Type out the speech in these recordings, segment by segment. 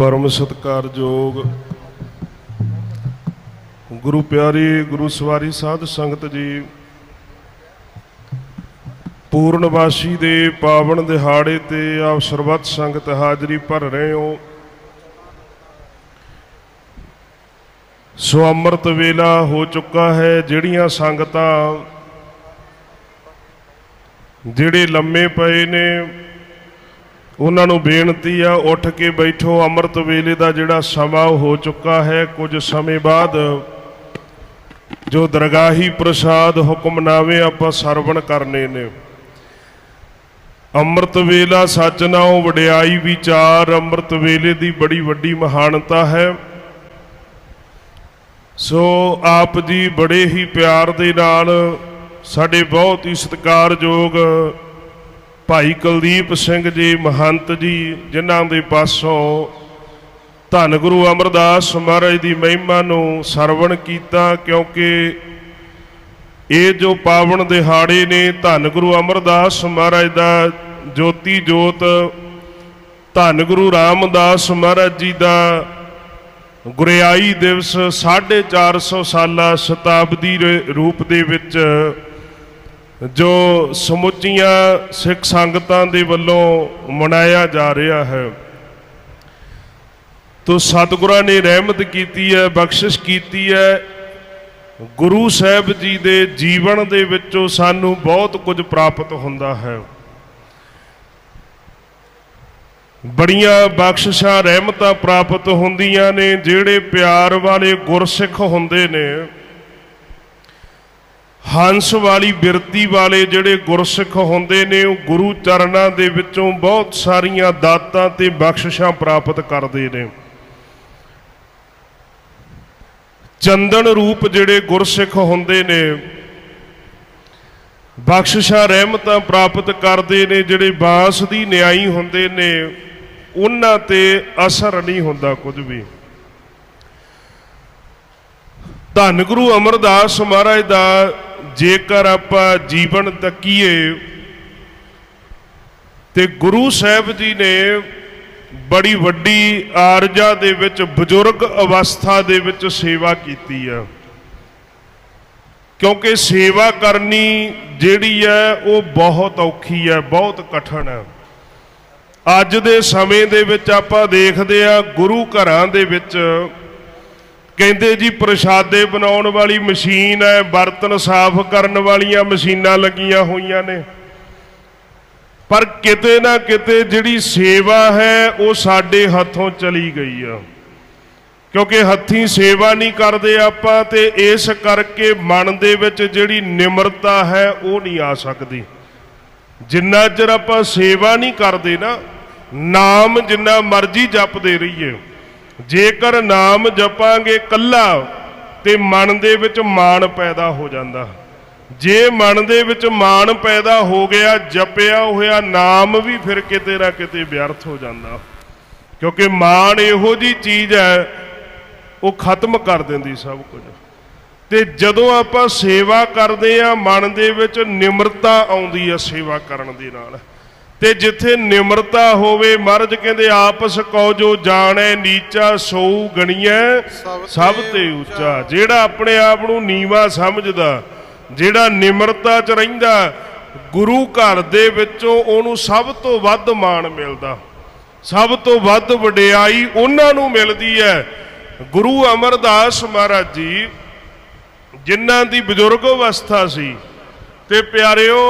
ਪਰਮ ਸਤਕਾਰਯੋਗ ਗੁਰੂ ਪਿਆਰੀ, ਗੁਰੂ ਸਵਾਰੀ ਸਾਧ ਸੰਗਤ ਜੀ, ਪੂਰਨਵਾਸੀ ਦੇ ਪਾਵਨ ਦਿਹਾੜੇ ਤੇ ਆਪ ਸਰਬੱਤ ਸੰਗਤ ਹਾਜ਼ਰੀ ਭਰ ਰਹੇ ਹੋ। ਸੋ ਅੰਮ੍ਰਿਤ ਵੇਲਾ ਹੋ ਚੁੱਕਾ ਹੈ, ਜਿਹੜੀਆਂ ਸੰਗਤਾਂ, ਜਿਹੜੇ ਲੰਮੇ ਪਏ ਨੇ ਉਹਨਾਂ ਨੂੰ ਬੇਨਤੀ ਆ, ਉੱਠ ਕੇ ਬੈਠੋ, ਅੰਮ੍ਰਿਤ ਵੇਲੇ ਦਾ ਜਿਹੜਾ ਸਮਾਂ ਉਹ ਹੋ ਚੁੱਕਾ ਹੈ, ਕੁਝ ਸਮੇਂ ਬਾਅਦ ਜੋ ਦਰਗਾਹੀ ਪ੍ਰਸਾਦ ਹੁਕਮਨਾਮੇ ਆਪਾਂ ਸਰਵਣ ਕਰਨੇ ਨੇ। ਅੰਮ੍ਰਿਤ ਵੇਲਾ ਸੱਚ ਨਾਉ ਵਡਿਆਈ ਵਿਚਾਰ, ਅੰਮ੍ਰਿਤ ਵੇਲੇ ਦੀ ਬੜੀ ਵੱਡੀ ਮਹਾਨਤਾ ਹੈ। ਸੋ ਆਪ ਜੀ ਬੜੇ ਹੀ ਪਿਆਰ ਦੇ ਨਾਲ ਸਾਡੇ ਬਹੁਤ ਹੀ ਸਤਿਕਾਰਯੋਗ ਭਾਈ ਕੁਲਦੀਪ ਸਿੰਘ ਜੀ, ਮਹੰਤ ਜੀ, ਜਿਨ੍ਹਾਂ ਦੇ ਪਾਸੋਂ ਧੰਨ ਗੁਰੂ ਅਮਰਦਾਸ ਮਹਾਰਾਜ ਦੀ ਮਹਿਮਾ ਨੂੰ ਸਰਵਣ ਕੀਤਾ, ਕਿਉਂਕਿ ਇਹ ਜੋ ਪਾਵਨ ਦਿਹਾੜੇ ਨੇ, ਧੰਨ ਗੁਰੂ ਅਮਰਦਾਸ ਮਹਾਰਾਜ ਦਾ ਜੋਤੀ ਜੋਤ, ਧੰਨ ਗੁਰੂ ਰਾਮਦਾਸ ਮਹਾਰਾਜ ਜੀ ਦਾ ਗੁਰਿਆਈ ਦਿਵਸ 450 ਸਾਲਾ ਸ਼ਤਾਬਦੀ ਰੇ- ਰੂਪ ਦੇ ਵਿੱਚ ਜੋ ਸਮੁੱਚੀਆਂ ਸਿੱਖ ਸੰਗਤਾਂ ਦੇ ਵੱਲੋਂ ਮਨਾਇਆ ਜਾ ਰਿਹਾ ਹੈ। ਤੋ ਸਤਿਗੁਰਾਂ ਨੇ ਰਹਿਮਤ ਕੀਤੀ ਹੈ, ਬਖਸ਼ਿਸ਼ ਕੀਤੀ ਹੈ। ਗੁਰੂ ਸਾਹਿਬ ਜੀ ਦੇ ਜੀਵਨ ਦੇ ਵਿੱਚੋਂ ਸਾਨੂੰ ਬਹੁਤ ਕੁਝ ਪ੍ਰਾਪਤ ਹੁੰਦਾ ਹੈ। ਬੜੀਆਂ ਬਖਸ਼ਿਸ਼ਾਂ, ਰਹਿਮਤਾਂ ਪ੍ਰਾਪਤ ਹੁੰਦੀਆਂ ਨੇ, ਜਿਹੜੇ ਪਿਆਰ ਵਾਲੇ ਗੁਰਸਿੱਖ ਹੁੰਦੇ ਨੇ। ਹੰਸ ਵਾਲੀ ਬਿਰਤੀ ਵਾਲੇ ਜਿਹੜੇ ਗੁਰਸਿੱਖ ਹੁੰਦੇ ਨੇ, ਉਹ ਗੁਰੂ ਚਰਨਾਂ ਦੇ ਵਿੱਚੋਂ ਬਹੁਤ ਸਾਰੀਆਂ ਦਾਤਾਂ ਤੇ ਬਖਸ਼ਿਸ਼ਾਂ ਪ੍ਰਾਪਤ ਕਰਦੇ ਨੇ। ਚੰਦਨ ਰੂਪ ਜਿਹੜੇ ਗੁਰਸਿੱਖ ਹੁੰਦੇ ਨੇ, ਬਖਸ਼ਿਸ਼ਾਂ ਰਹਿਮਤਾਂ ਪ੍ਰਾਪਤ ਕਰਦੇ ਨੇ, ਜਿਹੜੇ ਬਾਸ ਦੀ ਨਿਆਈ ਹੁੰਦੇ ਨੇ, ਉਹਨਾਂ ਤੇ ਅਸਰ ਨਹੀਂ ਹੁੰਦਾ ਕੁਝ ਵੀ। ਧੰਨ ਗੁਰੂ ਅਮਰਦਾਸ ਮਹਾਰਾਜ ਦਾ ਜੇਕਰ ਆਪਾਂ ਜੀਵਨ ਤੱਕੀਏ ਤੇ ਗੁਰੂ ਸਾਹਿਬ ਜੀ ਨੇ ਬੜੀ ਵੱਡੀ ਆਰਜਾ ਦੇ ਵਿੱਚ, ਬਜ਼ੁਰਗ ਅਵਸਥਾ ਦੇ ਵਿੱਚ ਸੇਵਾ ਕੀਤੀ ਆ। ਕਿਉਂਕਿ ਸੇਵਾ ਕਰਨੀ ਜਿਹੜੀ ਹੈ ਉਹ ਬਹੁਤ ਔਖੀ ਹੈ ਬਹੁਤ ਕਠਿਨ ਹੈ ਅੱਜ ਦੇ ਸਮੇਂ ਦੇ ਵਿੱਚ ਆਪਾਂ ਦੇਖਦੇ ਆ, ਗੁਰੂ ਘਰਾਂ ਦੇ ਵਿੱਚ ਕਹਿੰਦੇ ਜੀ ਪ੍ਰਸ਼ਾਦੇ ਬਣਾਉਣ ਵਾਲੀ ਮਸ਼ੀਨ ਹੈ, ਬਰਤਨ ਸਾਫ਼ ਕਰਨ ਵਾਲੀਆਂ ਮਸ਼ੀਨਾਂ ਲੱਗੀਆਂ ਹੋਈਆਂ ਨੇ। ਪਰ ਕਿਤੇ ਨਾ ਕਿਤੇ ਜਿਹੜੀ ਸੇਵਾ ਹੈ, ਉਹ ਸਾਡੇ ਹੱਥੋਂ ਚਲੀ ਗਈ ਆ। ਕਿਉਂਕਿ ਹੱਥੀਂ ਸੇਵਾ ਨਹੀਂ ਕਰਦੇ ਆਪਾਂ ਤੇ ਇਸ ਕਰਕੇ ਮਨ ਦੇ ਵਿੱਚ ਜਿਹੜੀ ਨਿਮਰਤਾ ਹੈ, ਉਹ ਨਹੀਂ ਆ ਸਕਦੀ। ਜਿੰਨਾ ਚਿਰ ਆਪਾਂ ਸੇਵਾ ਨਹੀਂ ਕਰਦੇ ਨਾ, ਨਾਮ ਜਿੰਨਾ ਮਰਜ਼ੀ ਜਪਦੇ ਰਹੀਏ। ਜੇਕਰ ਨਾਮ ਜਪਾਂਗੇ ਕੱਲਾ, ਤੇ ਮਨ ਦੇ ਵਿੱਚ ਮਾਣ ਪੈਦਾ ਹੋ ਜਾਂਦਾ। ਜੇ ਮਨ ਦੇ ਵਿੱਚ ਮਾਣ ਪੈਦਾ ਹੋ ਗਿਆ, ਜਪਿਆ ਹੋਇਆ ਨਾਮ ਵੀ ਫਿਰ ਕਿਤੇ ਨਾ ਕਿਤੇ ਵਿਅਰਥ ਹੋ ਜਾਂਦਾ। ਕਿਉਂਕਿ ਮਾਣ ਇਹੋ ਜੀ ਚੀਜ਼ ਹੈ, ਉਹ ਖਤਮ ਕਰ ਦਿੰਦੀ ਸਭ ਕੁਝ। ਤੇ ਜਦੋਂ ਆਪਾਂ ਸੇਵਾ ਕਰਦੇ ਆ ਮਨ ਦੇ ਵਿੱਚ ਨਿਮਰਤਾ ਆਉਂਦੀ ਆ ਸੇਵਾ ਕਰਨ ਦੇ ਨਾਲ। ਤੇ ਜਿੱਥੇ ਨਿਮਰਤਾ ਹੋਵੇ ਮਹਾਰਾਜ ਕਹਿੰਦੇ ਆਪਸ ਕੋ ਜੋ ਜਾਣੈ ਨੀਚਾ ਸੋਊ ਗਣੀਐ ਸਭ ਤੇ ਉੱਚਾ। ਜਿਹੜਾ ਆਪਣੇ ਆਪ ਨੂੰ ਨੀਵਾ ਸਮਝਦਾ ਜਿਹੜਾ ਨਿਮਰਤਾ 'ਚ ਰਹਿੰਦਾ ਗੁਰੂ ਘਰ ਦੇ ਵਿੱਚੋਂ ਉਹਨੂੰ ਸਭ ਤੋਂ ਵੱਧ ਮਾਣ ਮਿਲਦਾ। ਸਭ ਤੋਂ ਵੱਧ ਵਡਿਆਈ ਉਹਨਾਂ ਨੂੰ ਮਿਲਦੀ ਹੈ ਗੁਰੂ ਅਮਰਦਾਸ ਮਹਾਰਾਜ ਜੀ ਜਿਨ੍ਹਾਂ ਦੀ ਬਜ਼ੁਰਗ ਅਵਸਥਾ ਸੀ ਤੇ ਪਿਆਰਿਓ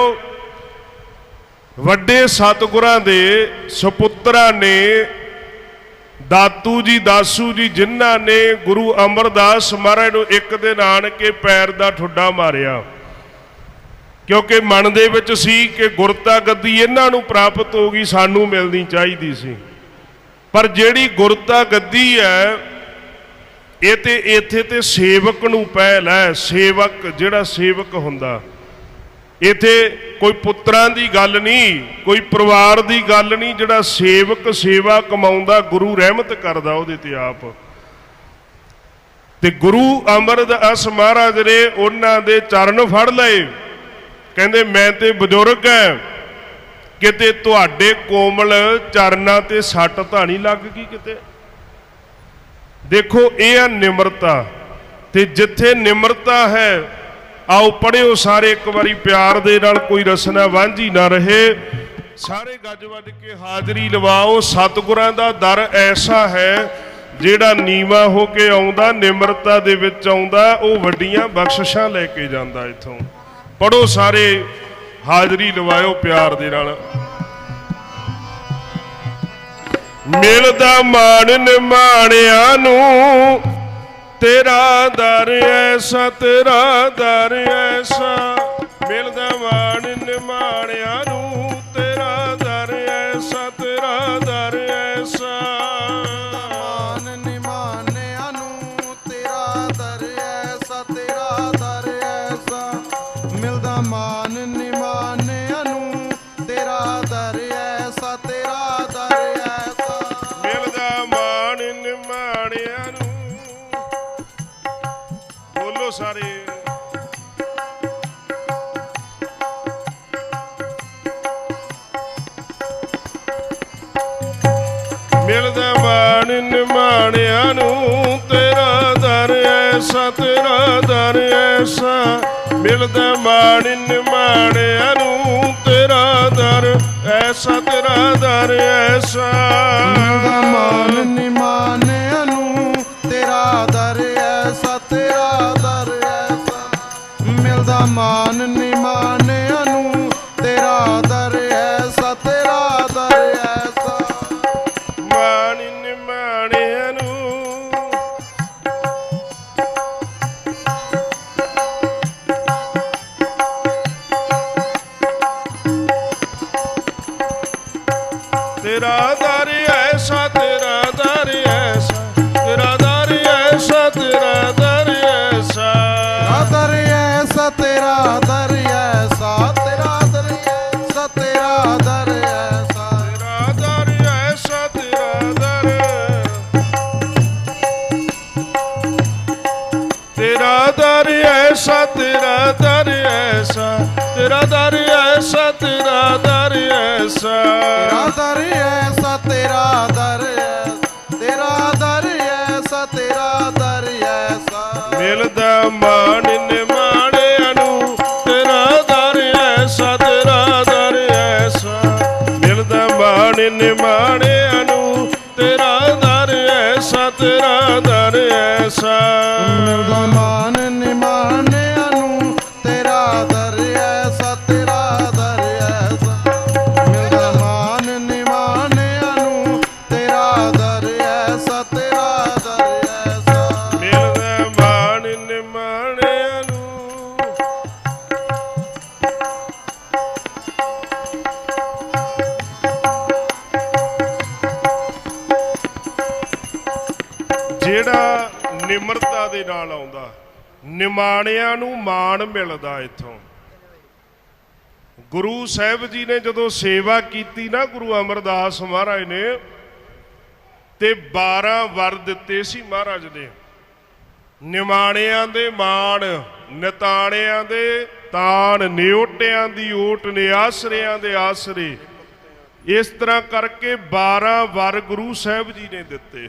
ਵੱਡੇ ਸਤਿਗੁਰਾਂ ਦੇ ਸੁਪੁੱਤਰਾਂ ਨੇ, ਦਾਤੂ ਜੀ, ਦਾਸੂ ਜੀ, ਜਿਨ੍ਹਾਂ ਨੇ ਗੁਰੂ ਅਮਰਦਾਸ ਮਹਾਰਾਜ ਨੂੰ ਇੱਕ ਦਿਨ ਆਣ ਕੇ ਪੈਰ ਦਾ ਠੁੱਡਾ ਮਾਰਿਆ। ਕਿਉਂਕਿ ਮਨ ਦੇ ਵਿੱਚ ਸੀ ਕਿ ਗੁਰਤਾ ਗੱਦੀ ਇਹਨਾਂ ਨੂੰ ਪ੍ਰਾਪਤ ਹੋ ਗਈ, ਸਾਨੂੰ ਮਿਲਣੀ ਚਾਹੀਦੀ ਸੀ। ਪਰ ਜਿਹੜੀ ਗੁਰਤਾ ਗੱਦੀ ਹੈ, ਇਹ ਤੇ, ਇੱਥੇ ਤੇ ਸੇਵਕ ਨੂੰ ਪਹਿਲ ਹੈ, ਸੇਵਕ, ਜਿਹੜਾ ਸੇਵਕ ਹੁੰਦਾ। ਇੱਥੇ ਕੋਈ ਪੁੱਤਰਾਂ ਦੀ ਗੱਲ ਨਹੀਂ, ਕੋਈ ਪਰਿਵਾਰ ਦੀ ਗੱਲ ਨਹੀਂ, ਜਿਹੜਾ ਸੇਵਕ ਸੇਵਾ ਕਮਾਉਂਦਾ, ਗੁਰੂ ਰਹਿਮਤ ਕਰਦਾ ਉਹਦੇ ਤੇ ਆਪ। ਤੇ ਗੁਰੂ ਅਮਰਦਾਸ ਮਹਾਰਾਜ ਨੇ ਉਹਨਾਂ ਦੇ ਚਰਨ ਫੜ ਲਏ। ਕਹਿੰਦੇ, ਮੈਂ ਤੇ ਬਜ਼ੁਰਗ ਹੈ ਕਿਤੇ ਤੁਹਾਡੇ ਕੋਮਲ ਚਰਨਾਂ ਤੇ ਸੱਟ ਤਾਂ ਨਹੀਂ ਲੱਗ ਗਈ ਕਿਤੇ? ਦੇਖੋ, ਇਹ ਆ ਨਿਮਰਤਾ। ਤੇ ਜਿੱਥੇ ਨਿਮਰਤਾ ਹੈ ਆਓ ਪੜਿਓ ਸਾਰੇ, ਇੱਕ ਵਾਰੀ ਪਿਆਰ ਦੇ ਨਾਲ ਕੋਈ ਰਸਨਾ ਵਾਂਝੀ ਨਾ ਰਹੇ। ਸਾਰੇ ਗੱਜ ਵੱਜ ਕੇ ਹਾਜ਼ਰੀ ਲਵਾਓ। ਸਤਿਗੁਰਾਂ ਦਾ ਦਰ ਐਸਾ ਹੈ, ਜਿਹੜਾ ਨੀਵਾ ਹੋ ਕੇ ਆਉਂਦਾ, ਨਿਮਰਤਾ ਦੇ ਵਿੱਚ ਆਉਂਦਾ, ਉਹ ਵੱਡੀਆਂ ਬਖਸ਼ਿਸ਼ਾਂ ਲੈ ਕੇ ਜਾਂਦਾ ਇੱਥੋਂ। ਪੜੋ ਸਾਰੇ, ਹਾਜ਼ਰੀ ਲਵਾਇਓ ਪਿਆਰ ਦੇ ਨਾਲ। ਮਿਲਦਾ ਮਾਣ ਨਿਮਾਣਿਆਂ ਨੂੰ ਤੇਰਾ ਦਰ ਐਸਾ ਤੇਰਾ ਦਰ ਐਸਾ। ਮਿਲਦਾ ਮਾਣ ਨਿਮਾਣਿਆ ਮਾਣ ਨਿਮਾਣਿਆਂ ਨੂੰ ਤੇਰਾ ਦਰ ਐਸਾ, ਤੇਰਾ ਦਰ ਐਸਾ। ਮਿਲਦਾ ਮਾਣ ਨਿਮਾਣਿਆਂ ਨੂੰ ਤੇਰਾ ਦਰ ਐਸਾ, ਤੇਰਾ ਦਰ ਐਸਾ। ਮਿਲਦਾ ਮਾਨ ਨਿਮਾਨਿਆਂ ਨੂੰ ਤੇਰਾ ਦਰ ਐਸਾ, ਤੇਰਾ ਦਰ ਐਸਾ। ਮਿਲਦਾ ਮਾਨ ਐਸਾ ਤੇਰਾ ਦਰ ਐਸਾ ਤੇਰਾ ਦਰ ਐਸਾ ਤੇਰਾ ਦਰ ਐਸਾ ਤੇਰਾ ਦਰ ਐਸਾ ਮਿਲਦਾ ਮਾਣ ਨਿਮਰਤਾ ਦੇ ਨਾਲ ਆਉਂਦਾ। ਨਿਮਾਣਿਆਂ ਨੂੰ ਮਾਣ ਮਿਲਦਾ ਇੱਥੋਂ। ਗੁਰੂ ਸਾਹਿਬ ਜੀ ਨੇ ਜਦੋਂ ਸੇਵਾ ਕੀਤੀ ਨਾ ਗੁਰੂ ਅਮਰਦਾਸ ਮਹਾਰਾਜ ਨੇ, ਤੇ 12 ਵਰ ਦਿੱਤੇ ਸੀ ਮਹਾਰਾਜ ਨੇ। ਨਿਮਾਣਿਆਂ ਦੇ ਮਾਣ, ਨਿਤਾਣਿਆਂ ਦੇ ਤਾਣ, ਨਿਉਟਿਆਂ ਦੀ ਓਟ ਨਿਆਸਰਿਆਂ ਦੇ ਆਸਰੇ। ਇਸ ਤਰ੍ਹਾਂ ਕਰਕੇ 12 ਵਰ ਗੁਰੂ ਸਾਹਿਬ ਜੀ ਨੇ ਦਿੱਤੇ।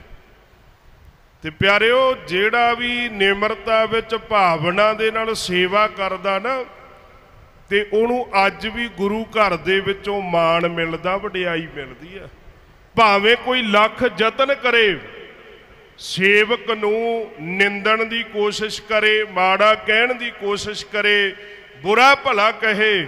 ਤੇ ਪਿਆਰਿਓ, ਜਿਹੜਾ ਵੀ ਨਿਮਰਤਾ ਵਿੱਚ ਭਾਵਨਾ ਦੇ ਨਾਲ ਸੇਵਾ ਕਰਦਾ ਨਾ, ਤੇ ਉਹਨੂੰ ਅੱਜ ਵੀ ਗੁਰੂ ਘਰ ਦੇ ਵਿੱਚੋਂ ਮਾਣ ਮਿਲਦਾ, ਵਡਿਆਈ ਮਿਲਦੀ ਆ। ਭਾਵੇਂ ਕੋਈ ਲੱਖ ਯਤਨ ਕਰੇ, ਸੇਵਕ ਨੂੰ ਨਿੰਦਣ ਦੀ ਕੋਸ਼ਿਸ਼ ਕਰੇ, ਮਾੜਾ ਕਹਿਣ ਦੀ ਕੋਸ਼ਿਸ਼ ਕਰੇ, ਬੁਰਾ ਭਲਾ ਕਹੇ,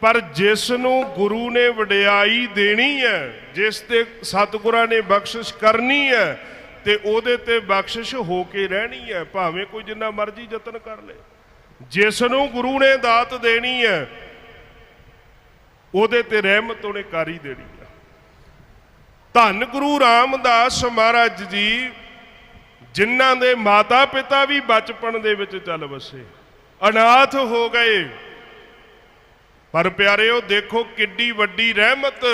ਪਰ ਜਿਸ ਨੂੰ ਗੁਰੂ ਨੇ ਵਡਿਆਈ ਦੇਣੀ ਹੈ, ਜਿਸ ਤੇ ਸਤਿਗੁਰਾਂ ਨੇ ਬਖਸ਼ਿਸ਼ ਕਰਨੀ ਹੈ ਤੇ ਉਹਦੇ ਤੇ ਬਖਸ਼ਿਸ਼ ਹੋ ਕੇ ਰਹਿਣੀ ਹੈ, ਭਾਵੇਂ ਕੋਈ ਜਿੰਨਾ ਮਰਜ਼ੀ ਯਤਨ ਕਰ ਲੇ। ਜਿਸ ਨੂੰ ਗੁਰੂ ਨੇ ਦਾਤ ਦੇਣੀ ਹੈ, ਉਹਦੇ ਤੇ ਰਹਿਮਤ ਉਹਨੇ ਕਰ ਹੀ ਦੇਣੀ ਹੈ। ਧੰਨ ਗੁਰੂ ਰਾਮਦਾਸ ਮਹਾਰਾਜ ਜੀ, ਜਿਨ੍ਹਾਂ ਦੇ ਮਾਤਾ ਪਿਤਾ ਵੀ ਬਚਪਨ ਦੇ ਵਿੱਚ ਚੱਲ ਵਸੇ। ਅਨਾਥ ਹੋ ਗਏ। ਪਰ ਪਿਆਰਿਓ, ਦੇਖੋ ਕਿੱਡੀ ਵੱਡੀ ਰਹਿਮਤ,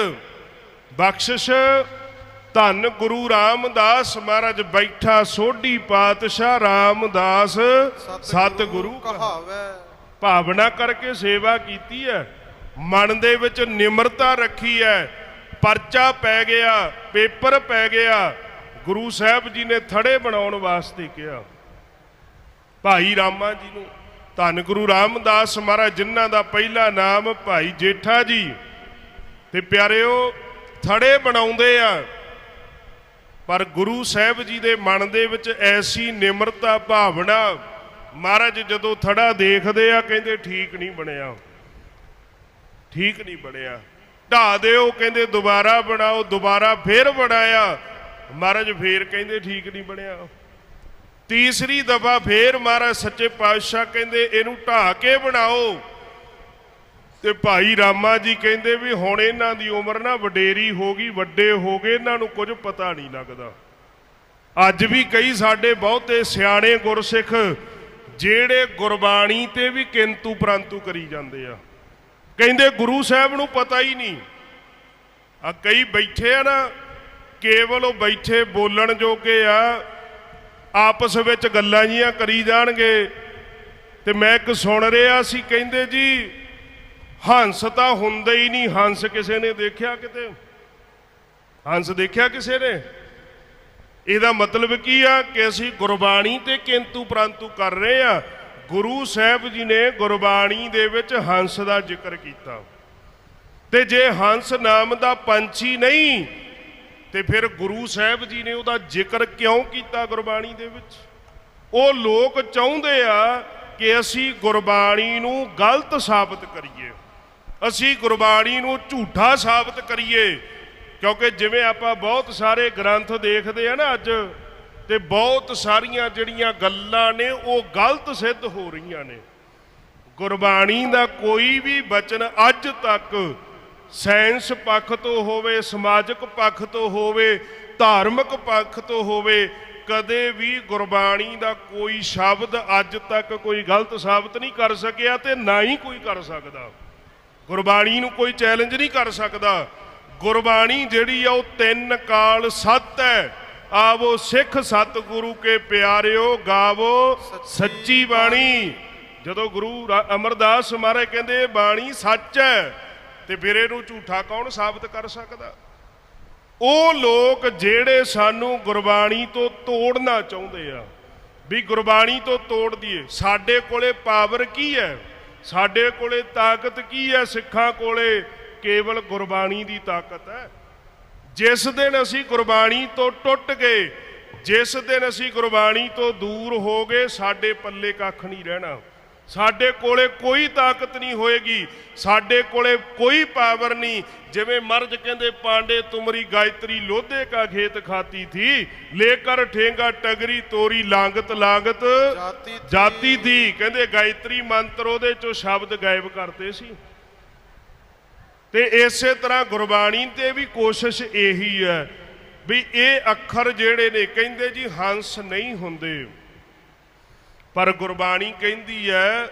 ਬਖਸ਼ਿਸ਼ ਧੰਨ ਗੁਰੂ ਰਾਮਦਾਸ ਮਹਾਰਾਜ ਬੈਠਾ ਸੋਢੀ ਪਾਤਸ਼ਾਹ ਰਾਮਦਾਸ। ਸਤਿਗੁਰੂ ਕਹਾ ਕਹਾਵੇ। ਭਾਵਨਾ ਕਰਕੇ ਸੇਵਾ ਕੀਤੀ ਹੈ। ਮਨ ਦੇ ਵਿੱਚ ਨਿਮਰਤਾ ਰੱਖੀ ਹੈ। ਪਰਚਾ ਪੈ ਗਿਆ ਪੇਪਰ ਪੈ ਗਿਆ। ਗੁਰੂ ਸਾਹਿਬ ਜੀ ਨੇ ਥੜੇ ਬਣਾਉਣ ਵਾਸਤੇ ਕਿਹਾ। ਭਾਈ ਰਾਮਾ ਜੀ ਨੂੰ। ਧੰਨ ਗੁਰੂ ਰਾਮਦਾਸ ਮਹਾਰਾਜ ਜਿਨ੍ਹਾਂ ਦਾ ਪਹਿਲਾ ਨਾਮ ਭਾਈ ਜੇਠਾ ਜੀ। ਤੇ ਪਿਆਰਿਓ ਥੜੇ ਬਣਾਉਂਦੇ ਆ। ਪਰ ਗੁਰੂ ਸਾਹਿਬ ਜੀ ਦੇ ਮਨ ਦੇ ਵਿੱਚ ਐਸੀ ਨਿਮਰਤਾ ਭਾਵਨਾ ਮਹਾਰਾਜ ਜਦੋਂ ਥੜਾ ਦੇਖਦੇ ਆ, ਕਹਿੰਦੇ ਠੀਕ ਨਹੀਂ ਬਣਿਆ। ਠੀਕ ਨਹੀਂ ਬਣਿਆ। ਢਾ ਦਿਓ, ਕਹਿੰਦੇ ਦੁਬਾਰਾ ਬਣਾਓ, ਦੁਬਾਰਾ ਫੇਰ ਬਣਾਇਆ। ਮਹਾਰਾਜ ਫੇਰ ਕਹਿੰਦੇ ਠੀਕ ਨਹੀਂ ਬਣਿਆ। ਤੀਸਰੀ ਦਫਾ ਫੇਰ ਮਹਾਰਾਜ ਸੱਚੇ ਪਾਤਸ਼ਾਹ ਕਹਿੰਦੇ, ਇਹਨੂੰ ਢਾ ਕੇ ਬਣਾਓ। ਤੇ ਭਾਈ ਰਾਮਾ ਜੀ ਕਹਿੰਦੇ ਵੀ ਹੁਣ ਇਹਨਾਂ ਦੀ ਉਮਰ ਨਾ ਵਡੇਰੀ ਹੋ ਗਈ, ਵੱਡੇ ਹੋ ਗਏ, ਇਹਨਾਂ ਨੂੰ ਕੁਝ ਪਤਾ ਨਹੀਂ ਲੱਗਦਾ। ਅੱਜ ਵੀ ਕਈ ਸਾਡੇ ਬਹੁਤੇ ਸਿਆਣੇ ਗੁਰਸਿੱਖ ਜਿਹੜੇ ਗੁਰਬਾਣੀ ਤੇ ਵੀ ਕਿੰਤੂ ਪ੍ਰੰਤੂ ਕਰੀ ਜਾਂਦੇ ਆ। ਕਹਿੰਦੇ ਗੁਰੂ ਸਾਹਿਬ ਨੂੰ ਪਤਾ ਹੀ ਨਹੀਂ। ਆ ਕਈ ਬੈਠੇ ਆ ਨਾ, ਕੇਵਲ ਉਹ ਬੈਠੇ ਬੋਲਣ ਜੋਗੇ ਆ, ਆਪਸ ਵਿੱਚ ਗੱਲਾਂ ਜੀਆਂ ਕਰੀ ਜਾਣਗੇ। ਤੇ ਮੈਂ ਇੱਕ ਸੁਣ ਰਿਹਾ ਸੀ, ਕਹਿੰਦੇ ਜੀ ਹੰਸ ਤਾਂ ਹੁੰਦਾ ਹੀ ਨਹੀਂ। ਹੰਸ ਕਿਸੇ ਨੇ ਦੇਖਿਆ ਕਿਤੇ? ਹੰਸ ਦੇਖਿਆ ਕਿਸੇ ਨੇ? ਇਹਦਾ ਮਤਲਬ ਕੀ ਆ ਕਿ ਅਸੀਂ ਗੁਰਬਾਣੀ ਤੇ ਕਿੰਤੂ ਪ੍ਰੰਤੂ ਕਰ ਰਹੇ ਆ। ਗੁਰੂ ਸਾਹਿਬ ਜੀ ਨੇ ਗੁਰਬਾਣੀ ਦੇ ਵਿੱਚ ਹੰਸ ਦਾ ਜ਼ਿਕਰ ਕੀਤਾ। ਤੇ ਜੇ ਹੰਸ ਨਾਮ ਦਾ ਪੰਛੀ ਨਹੀਂ, ਤੇ ਫਿਰ ਗੁਰੂ ਸਾਹਿਬ ਜੀ ਨੇ ਉਹਦਾ ਜ਼ਿਕਰ ਕਿਉਂ ਕੀਤਾ ਗੁਰਬਾਣੀ ਦੇ ਵਿੱਚ? ਉਹ ਲੋਕ ਚਾਹੁੰਦੇ ਆ ਕਿ ਅਸੀਂ ਗੁਰਬਾਣੀ ਨੂੰ ਗਲਤ ਸਾਬਤ ਕਰੀਏ। ਅਸੀਂ ਗੁਰਬਾਣੀ ਨੂੰ ਝੂਠਾ ਸਾਬਤ ਕਰੀਏ, ਕਿਉਂਕਿ ਜਿਵੇਂ ਆਪਾਂ ਬਹੁਤ ਸਾਰੇ ਗ੍ਰੰਥ ਦੇਖਦੇ ਆ ਨਾ ਅੱਜ, ਤੇ ਬਹੁਤ ਸਾਰੀਆਂ ਜਿਹੜੀਆਂ ਗੱਲਾਂ ਨੇ ਉਹ ਗਲਤ ਸਿੱਧ ਹੋ ਰਹੀਆਂ ਨੇ। ਗੁਰਬਾਣੀ ਦਾ ਕੋਈ ਵੀ ਬਚਨ ਅੱਜ ਤੱਕ ਸਾਇੰਸ ਪੱਖ ਤੋਂ ਹੋਵੇ, ਸਮਾਜਿਕ ਪੱਖ ਤੋਂ ਹੋਵੇ, ਧਾਰਮਿਕ ਪੱਖ ਤੋਂ ਹੋਵੇ, ਕਦੇ ਵੀ ਗੁਰਬਾਣੀ ਦਾ ਕੋਈ ਸ਼ਬਦ ਅੱਜ ਤੱਕ ਕੋਈ ਗਲਤ ਸਾਬਤ ਨਹੀਂ ਕਰ ਸਕਿਆ ਤੇ ਨਾ ਹੀ ਕੋਈ ਕਰ ਸਕਦਾ। ਗੁਰਬਾਣੀ ਨੂੰ ਕੋਈ ਚੈਲੰਜ ਨਹੀਂ ਕਰ ਸਕਦਾ। ਗੁਰਬਾਣੀ ਜਿਹੜੀ ਆ, ਉਹ ਤਿੰਨ ਕਾਲ ਸੱਤ ਹੈ। ਆਵੋ ਸਿੱਖ ਸਤਿਗੁਰੂ ਕੇ ਪਿਆਰਿਓ, ਗਾਵੋ ਸੱਚੀ ਬਾਣੀ। ਜਦੋਂ ਗੁਰੂ ਅਮਰਦਾਸ ਮਹਾਰਾਜ ਕਹਿੰਦੇ ਬਾਣੀ ਸੱਚ ਹੈ, ਤੇ ਫਿਰ ਇਹਨੂੰ ਝੂਠਾ ਕੌਣ ਸਾਬਤ ਕਰ ਸਕਦਾ? ਉਹ ਲੋਕ ਜਿਹੜੇ ਸਾਨੂੰ ਗੁਰਬਾਣੀ ਤੋਂ ਤੋੜਨਾ ਚਾਹੁੰਦੇ ਆ, ਵੀ ਗੁਰਬਾਣੀ ਤੋਂ ਤੋੜ ਦਈਏ, ਸਾਡੇ ਕੋਲੇ ਪਾਵਰ ਕੀ ਹੈ? ਸਾਡੇ ਕੋਲੇ ਤਾਕਤ ਕੀ ਹੈ? ਸਿੱਖਾਂ ਕੋਲੇ ਕੇਵਲ ਗੁਰਬਾਣੀ ਦੀ ਤਾਕਤ ਹੈ। ਜਿਸ ਦਿਨ ਅਸੀਂ ਗੁਰਬਾਣੀ ਤੋਂ ਟੁੱਟ ਗਏ, ਜਿਸ ਦਿਨ ਅਸੀਂ ਗੁਰਬਾਣੀ ਤੋਂ ਦੂਰ ਹੋ ਗਏ, ਸਾਡੇ ਪੱਲੇ ਕੱਖ ਨਹੀਂ ਰਹਿਣਾ। ਸਾਡੇ ਕੋਲੇ ਕੋਈ ਤਾਕਤ ਨਹੀਂ ਹੋਏਗੀ ਸਾਡੇ ਕੋਲੇ ਕੋਈ ਪਾਵਰ ਨਹੀਂ। ਜਿਵੇਂ ਮਰਜ ਕਹਿੰਦੇ ਪਾਂਡੇ ਤੁਮਰੀ ਗਾਇਤਰੀ ਲੋਧੇ ਕਾ ਖੇਤ ਖਾਤੀ ਥੀ ਲੇਕਰ ਠੇਂਗਾ ਟਗਰੀ ਤੋਰੀ ਲਾਂਗਤ ਲਾਂਗਤ ਜਾਤੀ ਥੀ। ਕਹਿੰਦੇ ਗਾਇਤਰੀ ਮੰਤਰ ਉਹਦੇ ਚੋਂ ਸ਼ਬਦ ਗਾਇਬ ਕਰਤੇ ਸੀ। ਤੇ ਇਸੇ ਤਰ੍ਹਾਂ ਗੁਰਬਾਣੀ ਤੇ ਵੀ ਕੋਸ਼ਿਸ਼ ਇਹੀ ਹੈ ਵੀ ਇਹ ਅੱਖਰ ਜਿਹੜੇ ਨੇ ਕਹਿੰਦੇ ਜੀ ਹੰਸ ਨਹੀਂ ਹੁੰਦੇ। ਪਰ ਗੁਰਬਾਣੀ ਕਹਿੰਦੀ ਹੈ,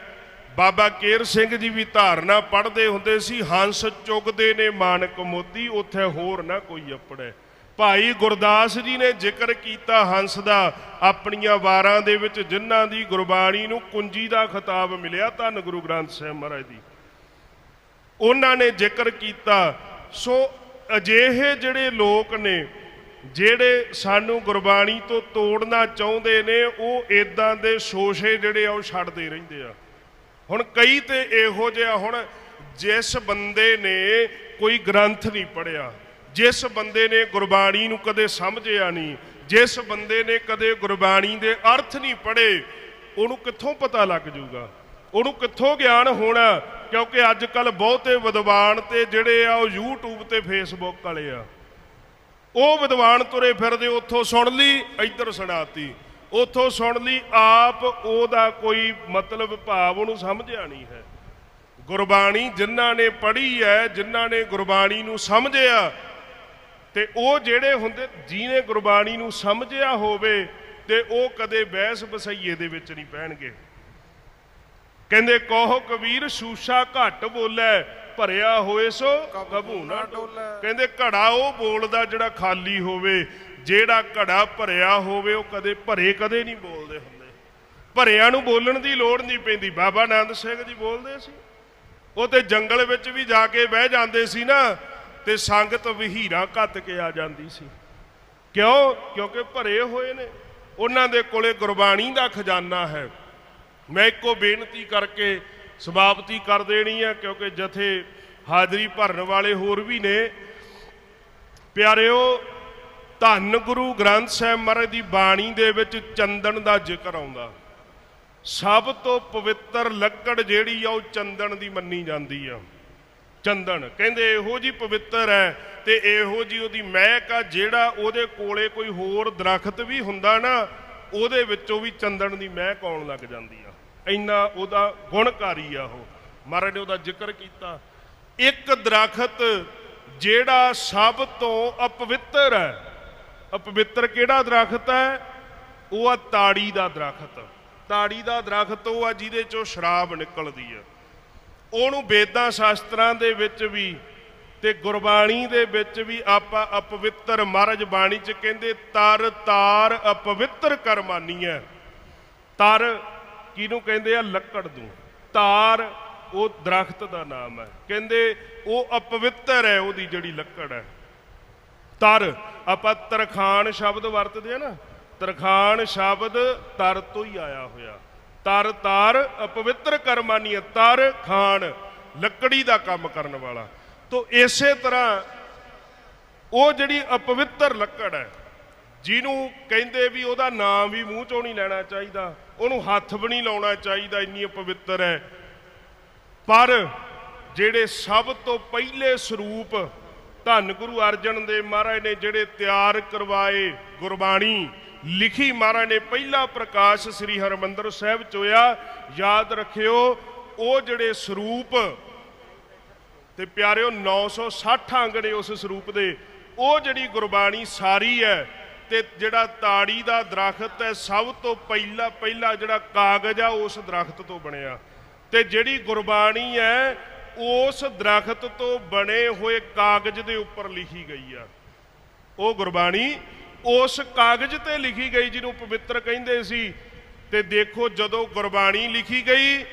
ਬਾਬਾ ਕੇਰ ਸਿੰਘ ਜੀ ਵੀ ਧਾਰਨਾ ਪੜ੍ਹਦੇ ਹੁੰਦੇ ਸੀ, ਹੰਸ ਚੁਗਦੇ ਨੇ ਮਾਨਕ ਮੋਤੀ ਉੱਥੇ ਹੋਰ ਨਾ ਕੋਈ ਅਪੜੇ ਭਾਈ ਗੁਰਦਾਸ ਜੀ ਨੇ ਜ਼ਿਕਰ ਕੀਤਾ ਹੰਸ ਦਾ, ਆਪਣੀਆਂ ਵਾਰਾਂ ਦੇ ਵਿੱਚ ਜਿਨ੍ਹਾਂ ਦੀ ਗੁਰਬਾਣੀ ਨੂੰ ਕੁੰਜੀ ਦਾ ਖਿਤਾਬ ਮਿਲਿਆ, ਧੰਨ ਗੁਰੂ ਗ੍ਰੰਥ ਸਾਹਿਬ ਮਹਾਰਾਜ ਦੀ ਉਹਨਾਂ ਨੇ ਜ਼ਿਕਰ ਕੀਤਾ, ਸੋ ਅਜਿਹੇ ਜਿਹੜੇ ਲੋਕ ਨੇ ਜਿਹੜੇ ਸਾਨੂੰ ਗੁਰਬਾਣੀ ਤੋਂ ਤੋੜਨਾ ਚਾਹੁੰਦੇ ਨੇ, ਉਹ ਇਦਾਂ ਦੇ ਸ਼ੋਸ਼ੇ ਜਿਹੜੇ ਆ, ਉਹ ਛੱਡਦੇ ਰਹਿੰਦੇ ਆ। ਹੁਣ ਕਈ ਤੇ ਇਹੋ ਜਿਹਾ ਹੁਣ ਜਿਸ ਬੰਦੇ ਨੇ ਕੋਈ ਗ੍ਰੰਥ ਨਹੀਂ ਪੜਿਆ ਜਿਸ ਬੰਦੇ ਨੇ ਗੁਰਬਾਣੀ ਨੂੰ ਕਦੇ ਸਮਝਿਆ ਨਹੀਂ, ਜਿਸ ਬੰਦੇ ਨੇ ਕਦੇ ਗੁਰਬਾਣੀ ਦੇ ਅਰਥ ਨਹੀਂ ਪੜੇ ਉਹਨੂੰ ਕਿੱਥੋਂ ਪਤਾ ਲੱਗ ਜਾਊਗਾ? ਉਹਨੂੰ ਕਿੱਥੋਂ ਗਿਆਨ ਹੋਣਾ? ਕਿਉਂਕਿ ਅੱਜ ਕੱਲ ਬਹੁਤੇ ਵਿਦਵਾਨ ਤੇ ਜਿਹੜੇ ਆ, ਉਹ YouTube ਤੇ Facebook ਵਾਲੇ ਆ। ਉਹ ਵਿਦਵਾਨ ਤੁਰੇ ਫਿਰਦੇ, ਉੱਥੋਂ ਸੁਣ ਲਈ, ਇੱਧਰ ਸੁਣਾਤੀ। ਉੱਥੋਂ ਸੁਣ ਲਈ, ਆਪ ਉਹਦਾ ਕੋਈ ਮਤਲਬ ਭਾਵ ਉਹਨੂੰ ਸਮਝਿਆ ਨਹੀਂ ਹੈ। ਗੁਰਬਾਣੀ ਜਿਨ੍ਹਾਂ ਨੇ ਪੜ੍ਹੀ ਹੈ, ਜਿਨ੍ਹਾਂ ਨੇ ਗੁਰਬਾਣੀ ਨੂੰ ਸਮਝਿਆ, ਤੇ ਉਹ ਜਿਹੜੇ ਹੁੰਦੇ, ਜਿਹਨੇ ਗੁਰਬਾਣੀ ਨੂੰ ਸਮਝਿਆ ਹੋਵੇ, ਤੇ ਉਹ ਕਦੇ ਬਹਿਸ ਬਸਈਏ ਦੇ ਵਿੱਚ ਨਹੀਂ ਪੈਣਗੇ। ਕਹਿੰਦੇ, ਕਹੋ ਕਬੀਰ, ਸ਼ੂਸ਼ਾ ਘੱਟ ਬੋਲੇ ਭਰਿਆ ਹੋਏ ਸੋ ਕਬੂ ਨਾ ਡੋਲੇ। ਕਹਿੰਦੇ ਘੜਾ ਉਹ ਬੋਲਦਾ ਜਿਹੜਾ ਖਾਲੀ ਹੋਵੇ ਜਿਹੜਾ ਘੜਾ ਭਰਿਆ ਹੋਵੇ ਉਹ ਕਦੇ ਭਰੇ ਕਦੇ ਨਹੀਂ ਬੋਲਦੇ ਹੁੰਦੇ। ਭਰਿਆਂ ਨੂੰ ਬੋਲਣ ਦੀ ਲੋੜ ਨਹੀਂ ਪੈਂਦੀ। ਬਾਬਾ ਆਨੰਦ ਸਿੰਘ ਜੀ ਬੋਲਦੇ ਸੀ। ਉਹ ਤੇ ਜੰਗਲ ਵਿੱਚ ਵੀ ਜਾ ਕੇ ਬਹਿ ਜਾਂਦੇ ਸੀ ਨਾ ਤੇ ਸੰਗਤ ਵਹੀਰਾਂ ਘੱਤ ਕੇ ਆ ਜਾਂਦੀ ਸੀ। ਕਿਉਂ? ਕਿਉਂਕਿ ਭਰੇ ਹੋਏ ਨੇ। ਉਹਨਾਂ ਦੇ ਕੋਲੇ ਗੁਰਬਾਣੀ ਦਾ ਖਜ਼ਾਨਾ ਹੈ। ਮੈਂ ਇੱਕੋ ਬੇਨਤੀ ਕਰਕੇ ਸਮਾਪਤੀ ਕਰ ਦੇਣੀ ਆ, ਕਿਉਂਕਿ ਜਥੇ ਹਾਜ਼ਰੀ ਭਰਨ ਵਾਲੇ ਹੋਰ ਵੀ ਨੇ। ਪਿਆਰਿਓ, ਧੰਨ ਗੁਰੂ ਗ੍ਰੰਥ ਸਾਹਿਬ ਮਹਾਰਾਜ ਦੀ ਬਾਣੀ ਦੇ ਵਿੱਚ ਚੰਦਨ ਦਾ ਜ਼ਿਕਰ ਆਉਂਦਾ। ਸਭ ਤੋਂ ਪਵਿੱਤਰ ਲੱਕੜ ਜਿਹੜੀ ਆ, ਉਹ ਚੰਦਨ ਦੀ ਮੰਨੀ ਜਾਂਦੀ ਆ। ਚੰਦਨ, ਕਹਿੰਦੇ ਇਹੋ ਜੀ ਪਵਿੱਤਰ ਹੈ ਤੇ ਇਹੋ ਜੀ ਉਹਦੀ ਮਹਿਕ ਆ, ਜਿਹੜਾ ਉਹਦੇ ਕੋਲੇ ਕੋਈ ਹੋਰ ਦਰਖਤ ਵੀ ਹੁੰਦਾ ਨਾ, ਉਹਦੇ ਵਿੱਚੋਂ ਵੀ ਚੰਦਨ ਦੀ ਮਹਿਕ ਆਉਣ ਲੱਗ ਜਾਂਦੀ ਆ। ਇੰਨਾ ਉਹਦਾ ਗੁਣਕਾਰੀ ਆ ਉਹ। ਮਹਾਰਾਜ ਨੇ ਉਹਦਾ ਜ਼ਿਕਰ ਕੀਤਾ। ਇੱਕ ਦਰਖਤ ਜਿਹੜਾ ਸਭ ਤੋਂ ਅਪਵਿੱਤਰ ਹੈ। ਅਪਵਿੱਤਰ ਕਿਹੜਾ ਦਰਖਤ ਹੈ? ਉਹ ਆ ਤਾੜੀ ਦਾ ਦਰਖਤ। ਤਾੜੀ ਦਾ ਦਰਖਤ ਉਹ ਆ ਜਿਹਦੇ ਚੋਂ ਸ਼ਰਾਬ ਨਿਕਲਦੀ ਹੈ ਉਹਨੂੰ ਵੇਦਾਂ ਸ਼ਾਸਤਰਾਂ ਦੇ ਵਿੱਚ ਵੀ ਤੇ ਗੁਰਬਾਣੀ ਦੇ ਵਿੱਚ ਵੀ ਆਪਾਂ ਅਪਵਿੱਤਰ ਮਹਾਰਾਜ ਬਾਣੀ ਚ ਕਹਿੰਦੇ, ਤਰ ਤਾਰ ਅਪਵਿੱਤਰ ਕਰਮਾਨੀ ਹੈ ਤਰ ਕਿਹਨੂੰ ਕਹਿੰਦੇ ਆ? ਲੱਕੜ ਨੂੰ। ਤਾਰ, ਉਹ ਦਰਖਤ ਦਾ ਨਾਮ ਹੈ। ਕਹਿੰਦੇ ਉਹ ਅਪਵਿੱਤਰ ਹੈ, ਉਹਦੀ ਜਿਹੜੀ ਲੱਕੜ ਹੈ। ਤਰ, ਆਪਾਂ ਤਰਖਾਨ ਸ਼ਬਦ ਵਰਤਦੇ ਆ ਨਾ। ਤਰਖਾਨ ਸ਼ਬਦ ਤਰ ਤੋਂ ਹੀ ਆਇਆ ਹੋਇਆ। ਤਰ, ਤਾਰ, ਅਪਵਿੱਤਰ ਕਰਮਾਨੀ ਤਰ ਖਾਨ ਲੱਕੜੀ ਦਾ ਕੰਮ ਕਰਨ ਵਾਲਾ। ਤੋਂ ਇਸੇ ਤਰ੍ਹਾਂ ਉਹ ਜਿਹੜੀ ਅਪਵਿੱਤਰ ਲੱਕੜ ਹੈ, ਜਿਹਨੂੰ ਕਹਿੰਦੇ ਵੀ ਉਹਦਾ ਨਾਮ ਵੀ ਮੂੰਹ ਚੋਂ ਨਹੀਂ ਲੈਣਾ ਚਾਹੀਦਾ। ਉਹਨੂੰ ਹੱਥ ਵੀ ਨਹੀਂ ਲਾਉਣਾ ਚਾਹੀਦਾ, ਇੰਨੀ ਪਵਿੱਤਰ ਹੈ। ਪਰ ਜਿਹੜੇ ਸਭ ਤੋਂ ਪਹਿਲੇ ਸਰੂਪ ਧੰਨ ਗੁਰੂ ਅਰਜਨ ਦੇਵ ਮਹਾਰਾਜ ਨੇ ਜਿਹੜੇ ਤਿਆਰ ਕਰਵਾਏ ਗੁਰਬਾਣੀ, ਲਿਖੀ ਮਹਾਰਾਜ ਨੇ ਪਹਿਲਾ ਪ੍ਰਕਾਸ਼ ਸ੍ਰੀ ਹਰਮੰਦਰ ਸਾਹਿਬ ਚ ਹੋਇਆ, ਯਾਦ ਰੱਖਿਓ, ਉਹ ਜਿਹੜੇ ਸਰੂਪ ਤੇ ਪਿਆਰਿਓ 960 ਅੰਗ ਨੇ ਉਸ ਸਰੂਪ ਦੇ, ਉਹ ਜਿਹੜੀ ਗੁਰਬਾਣੀ ਸਾਰੀ ਹੈ ਤੇ ਜਿਹੜਾ ਤਾੜੀ ਦਾ ਦਰਖਤ ਹੈ, ਸਭ ਤੋਂ ਪਹਿਲਾ ਪਹਿਲਾ ਜਿਹੜਾ ਕਾਗਜ਼ ਆ, ਉਸ ਦਰਖਤ ਤੋਂ ਬਣਿਆ। ਤੇ ਜਿਹੜੀ ਗੁਰਬਾਣੀ ਹੈ, ਉਸ ਦਰਖਤ ਤੋਂ ਬਣੇ ਹੋਏ ਕਾਗਜ਼ ਦੇ ਉੱਪਰ ਲਿਖੀ ਗਈ ਆ। ਉਹ ਗੁਰਬਾਣੀ ਉਸ ਕਾਗਜ਼ ਤੇ ਲਿਖੀ ਗਈ, ਜਿਹਨੂੰ ਪਵਿੱਤਰ ਕਹਿੰਦੇ ਸੀ। ਤੇ ਦੇਖੋ, ਜਦੋਂ ਗੁਰਬਾਣੀ ਲਿਖੀ ਗਈ,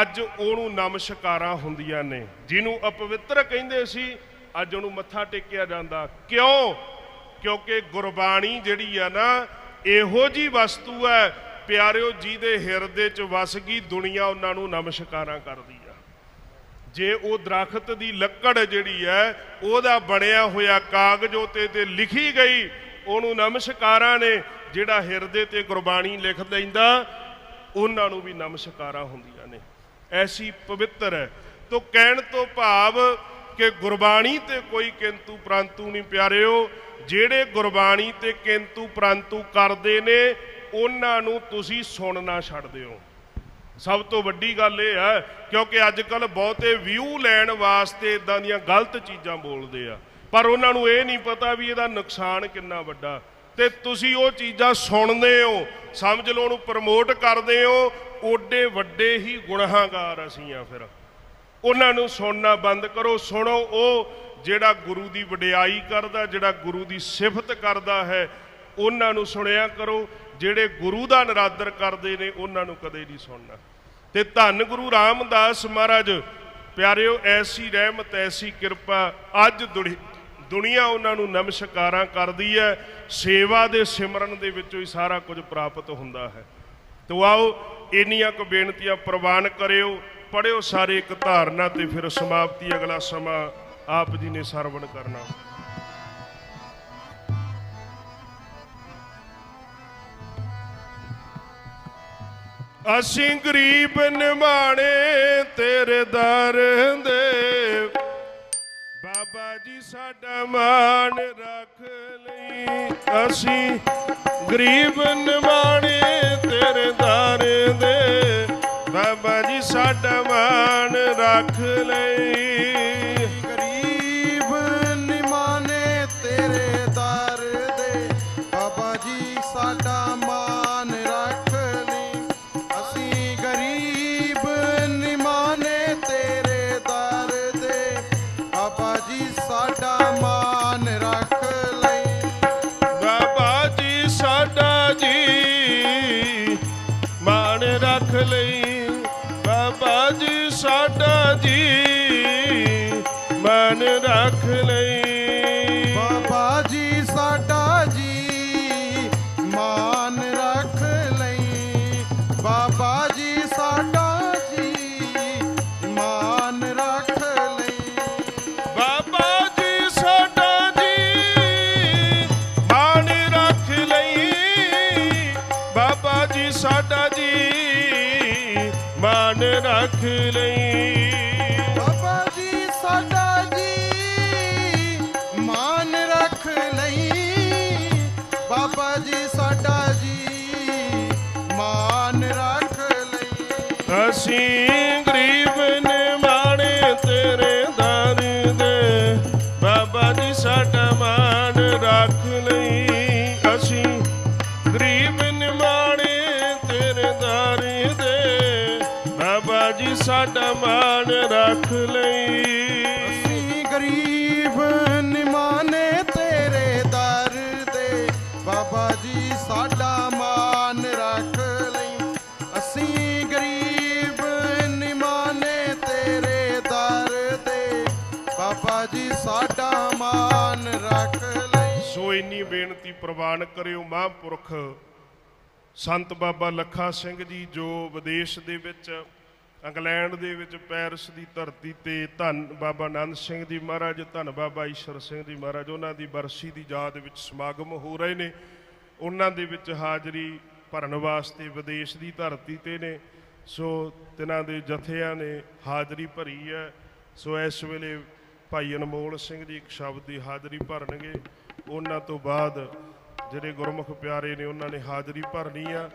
ਅੱਜ ਉਹਨੂੰ ਨਮਸਕਾਰਾਂ ਹੁੰਦੀਆਂ ਨੇ। ਜਿਹਨੂੰ ਅਪਵਿੱਤਰ ਕਹਿੰਦੇ ਸੀ, ਅੱਜ ਉਹਨੂੰ ਮੱਥਾ ਟੇਕਿਆ ਜਾਂਦਾ। ਕਿਉਂ? ਕਿਉਂਕਿ ਗੁਰਬਾਣੀ ਜਿਹੜੀ ਆ ਨਾ, ਇਹੋ ਜੀ ਵਸਤੂ ਹੈ, ਪਿਆਰਿਓ ਜਿਹਦੇ ਹਿਰਦੇ 'ਚ ਵਸ ਗਈ ਦੁਨੀਆ ਉਹਨਾਂ ਨੂੰ ਨਮਸਕਾਰਾਂ ਕਰਦੀ ਆ। ਜੇ ਉਹ ਦਰਖਤ ਦੀ ਲੱਕੜ ਜਿਹੜੀ ਹੈ, ਉਹਦਾ ਬਣਿਆ ਹੋਇਆ ਕਾਗਜ਼ ਉਤੇ ਤੇ ਲਿਖੀ ਗਈ, ਉਹਨੂੰ ਨਮਸਕਾਰਾਂ ਨੇ, ਜਿਹੜਾ ਹਿਰਦੇ ਤੇ ਗੁਰਬਾਣੀ ਲਿਖ ਲੈਂਦਾ, ਉਹਨਾਂ ਨੂੰ ਵੀ ਨਮਸਕਾਰਾਂ ਹੁੰਦੀਆਂ ਨੇ। ਐਸੀ ਪਵਿੱਤਰ ਹੈ। ਤੋ ਕਹਿਣ ਤੋਂ ਭਾਵ ਕਿ ਗੁਰਬਾਣੀ ਤੇ ਕੋਈ ਕਿੰਤੂ ਪ੍ਰੰਤੂ ਨਹੀਂ ਪਿਆਰਿਓ ਜਿਹੜੇ ਗੁਰਬਾਣੀ ਤੇ ਕਿੰਤੂ ਪ੍ਰੰਤੂ ਕਰਦੇ ਨੇ, ਉਹਨਾਂ ਨੂੰ ਤੁਸੀਂ ਸੁਣਨਾ ਛੱਡ ਦਿਓ ਸਭ ਤੋਂ ਵੱਡੀ ਗੱਲ ਇਹ ਹੈ, ਕਿਉਂਕਿ ਅੱਜ ਕੱਲ ਬਹੁਤੇ ਵਿਊ ਲੈਣ ਵਾਸਤੇ ਇਦਾਂ ਦੀਆਂ ਗਲਤ ਚੀਜ਼ਾਂ ਬੋਲਦੇ ਆ। ਪਰ ਉਹਨਾਂ ਨੂੰ ਇਹ ਨਹੀਂ ਪਤਾ ਵੀ ਇਹਦਾ ਨੁਕਸਾਨ ਕਿੰਨਾ ਵੱਡਾ। ਤੇ ਤੁਸੀਂ ਉਹ ਚੀਜ਼ਾਂ ਸੁਣਦੇ ਹੋ, ਸਮਝ ਲਓ ਉਹਨੂੰ ਪ੍ਰਮੋਟ ਕਰਦੇ ਹੋ, ਓਡੇ ਵੱਡੇ ਹੀ ਗੁਨਾਹਗਾਰ ਅਸੀਂ ਆ ਫਿਰ। ਉਹਨਾਂ ਨੂੰ ਸੁਣਨਾ ਬੰਦ ਕਰੋ। ਸੁਣੋ, ਉਹ ਜਿਹੜਾ ਗੁਰੂ ਦੀ ਵਡਿਆਈ ਕਰਦਾ, ਜਿਹੜਾ ਗੁਰੂ ਦੀ ਸਿਫਤ ਕਰਦਾ ਹੈ, ਉਹਨਾਂ ਨੂੰ ਸੁਣਿਆ ਕਰੋ। ਜਿਹੜੇ ਗੁਰੂ ਦਾ ਨਰਾਦਰ ਕਰਦੇ ਨੇ, ਉਹਨਾਂ ਨੂੰ ਕਦੇ ਨਹੀਂ ਸੁਣਨਾ। ਤੇ ਧੰਨ ਗੁਰੂ ਰਾਮਦਾਸ ਮਹਾਰਾਜ, ਪਿਆਰਿਓ, ਐਸੀ ਰਹਿਮਤ, ਐਸੀ ਕਿਰਪਾ ਅੱਜ ਦੁਨੀ- ਦੁਨੀਆ ਉਹਨਾਂ ਨੂੰ ਨਮਸਕਾਰਾਂ ਕਰਦੀ ਹੈ। ਸੇਵਾ ਦੇ ਸਿਮਰਨ ਦੇ ਵਿੱਚੋਂ ਹੀ ਸਾਰਾ ਕੁਝ ਪ੍ਰਾਪਤ ਹੁੰਦਾ ਹੈ। ਤੋ ਆਓ, ਇੰਨੀਆਂ ਕੁ ਬੇਨਤੀਆਂ ਪ੍ਰਵਾਨ ਕਰਿਓ। ਪੜਿਓ ਸਾਰੇ ਇੱਕ ਧਾਰਨਾ ਤੇ ਫਿਰ ਸਮਾਪਤੀ ਅਗਲਾ ਸਮਾਂ ਆਪ ਜੀ ਨੇ ਸਰਵਣ ਕਰਨਾ। ਅਸੀਂ ਗਰੀਬ ਨਿਮਾਣੇ ਤੇਰੇ ਦਰ ਦੇ। ਬਾਬਾ ਜੀ ਸਾਡਾ ਮਾਨ ਰੱਖ ਲਈ। ਅਸੀਂ ਗਰੀਬ ਨਿਮਾਣੇ ਤੇਰੇ ਦਰ ਦੇ। ਬਾਬਾ ਜੀ ਸਾਡਾ ਮਾਣ ਰੱਖ ਲਈ। ਗਰੀਬ ਨਿਮਾਨੇ ਤੇਰੇ ਦਰ ਦੇ। ਬਾਬਾ ਜੀ ਸਾਡਾ ਮਾਨ ਰੱਖ ਲਈ। ਅਸੀਂ ਗਰੀਬ ਨਿਮਾਨੇ ਤੇਰੇ ਦਰ ਦੇ। ਬਾਬਾ ਜੀ ਸਾਡਾ ਮਾਨ ਰੱਖ ਲਈ। ਬਾਬਾ ਜੀ ਸਾਡਾ ਮਾਣ ਰੱਖ ਅਸੀਂ ਗਰੀਬ ਨਿਮਾਣੇ ਤੇਰੇ ਦਰ ਦੇ। ਬਾਬਾ ਜੀ ਸਾਡਾ ਮਾਣ ਰੱਖ ਲਈ। ਅਸੀਂ ਗਰੀਬ ਨਿਮਾਣੇ ਤੇਰੇ ਦਰ ਦੇ। ਬਾਬਾ ਜੀ ਸਾਡਾ ਮਾਣ ਰੱਖ ਲਈ। ਜੀ ਸਾਡਾ ਮਾਨ ਰੱਖ ਲਈ। ਸੋ ਇੰਨੀ ਬੇਨਤੀ ਪ੍ਰਵਾਨ ਕਰਿਓ ਮਹਾਂਪੁਰਖ। ਸੰਤ ਬਾਬਾ ਲੱਖਾ ਸਿੰਘ ਜੀ ਜੋ ਵਿਦੇਸ਼ ਦੇ ਵਿੱਚ, ਇੰਗਲੈਂਡ ਦੇ ਵਿੱਚ ਪੈਰਿਸ ਦੀ ਧਰਤੀ ਤੇ ਧੰਨ ਬਾਬਾ ਆਨੰਦ ਸਿੰਘ ਜੀ ਮਹਾਰਾਜ, ਧੰਨ ਬਾਬਾ ਈਸ਼ਰ ਸਿੰਘ ਜੀ ਮਹਾਰਾਜ, ਉਹਨਾਂ ਦੀ ਬਰਸੀ ਦੀ ਯਾਦ ਵਿੱਚ ਸਮਾਗਮ ਹੋ ਰਹੇ ਨੇ। ਉਹਨਾਂ ਦੇ ਵਿੱਚ ਹਾਜ਼ਰੀ ਭਰਨ ਵਾਸਤੇ ਵਿਦੇਸ਼ ਦੀ ਧਰਤੀ ਤੇ ਨੇ। ਸੋ ਤਿਨਾਂ ਦੇ ਜਥਿਆਂ ਨੇ ਹਾਜ਼ਰੀ ਭਰੀ ਹੈ। ਸੋ ਇਸ ਵੇਲੇ ਭਾਈ ਅਨਮੋਲ ਸਿੰਘ ਜੀ ਇੱਕ ਸ਼ਬਦ ਦੀ ਹਾਜ਼ਰੀ ਭਰਨਗੇ। ਉਹਨਾਂ ਤੋਂ ਬਾਅਦ ਜਿਹੜੇ ਗੁਰਮੁਖ ਪਿਆਰੇ ਨੇ, ਉਹਨਾਂ ਨੇ ਹਾਜ਼ਰੀ ਭਰਨੀ ਆ।